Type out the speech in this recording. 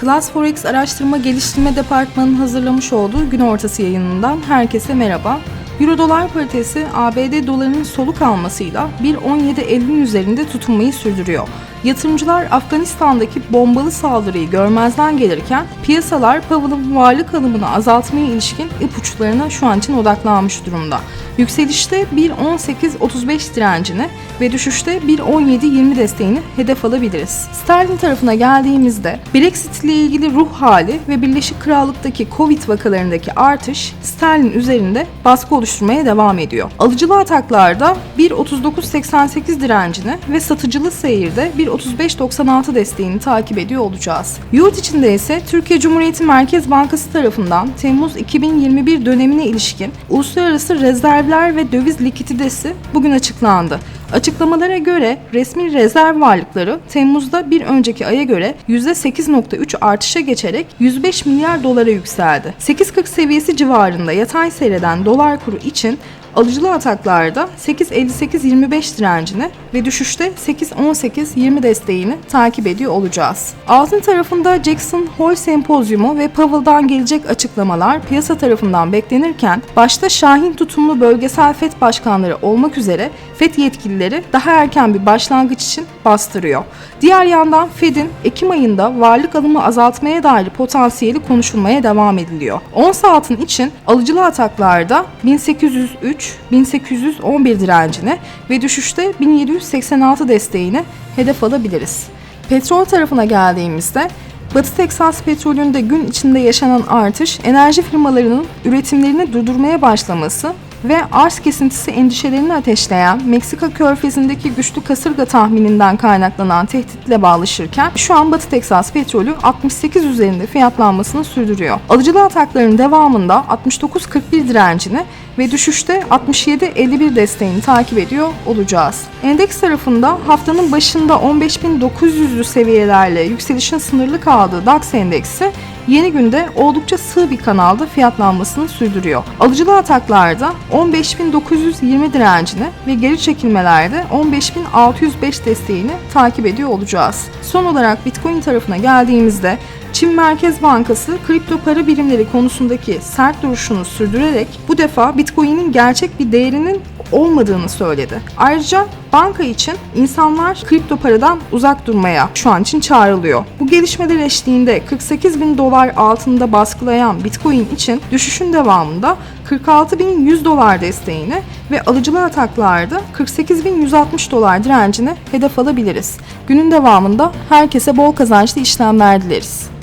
Class Forex Araştırma Geliştirme Departmanı'nın hazırlamış olduğu gün ortası yayınından herkese merhaba. Euro dolar paritesi ABD dolarının soluk almasıyla 1.17.50'nin üzerinde tutunmayı sürdürüyor. Yatırımcılar Afganistan'daki bombalı saldırıyı görmezden gelirken piyasalar Powell'ın varlık alımını azaltmaya ilişkin ipuçlarına şu an için odaklanmış durumda. Yükselişte 1.18.35 direncini ve düşüşte 1.17.20 desteğini hedef alabiliriz. Sterlin tarafına geldiğimizde Brexit ile ilgili ruh hali ve Birleşik Krallık'taki Covid vakalarındaki artış sterlin üzerinde baskı oluşturmaya devam ediyor. Alıcılı ataklarda 1.39.88 direncini ve satıcılı seyirde 1.35.96 desteğini takip ediyor olacağız. Yurt içinde ise Türkiye Cumhuriyeti Merkez Bankası tarafından Temmuz 2021 dönemine ilişkin uluslararası rezervler ve döviz likiditesi bugün açıklandı. Açıklamalara göre resmi rezerv varlıkları Temmuz'da bir önceki aya göre %8.3 artışa geçerek 105 milyar dolara yükseldi. 8.40 seviyesi civarında yatay seyreden dolar kuru için Alıcılı ataklarda 8.58-25 direncini ve düşüşte 8.18-20 desteğini takip ediyor olacağız. Altın tarafında Jackson Hole Sempozyumu ve Powell'dan gelecek açıklamalar piyasa tarafından beklenirken başta Şahin tutumlu bölgesel FED başkanları olmak üzere FED yetkilileri daha erken bir başlangıç için bastırıyor. Diğer yandan FED'in Ekim ayında varlık alımı azaltmaya dair potansiyeli konuşulmaya devam ediliyor. Ons altın için alıcılı ataklarda 1803-1811 direncine ve düşüşte 1786 desteğini hedef alabiliriz. Petrol tarafına geldiğimizde Batı Teksas petrolünde gün içinde yaşanan artış, enerji firmalarının üretimlerini durdurmaya başlaması ve arz kesintisi endişelerini ateşleyen Meksika körfezindeki güçlü kasırga tahmininden kaynaklanan tehditle bağlaşırken şu an Batı Teksas petrolü 68 üzerinde fiyatlanmasını sürdürüyor. Alıcılı atakların devamında 69.41 direncini ve düşüşte 67.51 desteğini takip ediyor olacağız. Endeks tarafında haftanın başında 15.900'lü seviyelerle yükselişin sınırlı kaldığı DAX endeksi yeni günde oldukça sığ bir kanalda fiyatlanmasını sürdürüyor. Alıcılı ataklarda 15.920 direncini ve geri çekilmelerde 15.605 desteğini takip ediyor olacağız. Son olarak Bitcoin tarafına geldiğimizde Çin Merkez Bankası kripto para birimleri konusundaki sert duruşunu sürdürerek bu defa Bitcoin'in gerçek bir değerinin olmadığını söyledi. Ayrıca banka için insanlar kripto paradan uzak durmaya şu an için çağrılıyor. Bu gelişmeler eşliğinde 48 bin dolar altında baskılayan Bitcoin için düşüşün devamında 46.100 dolar desteğini ve alıcılı ataklarda 48.160 dolar direncini hedef alabiliriz. Günün devamında herkese bol kazançlı işlemler dileriz.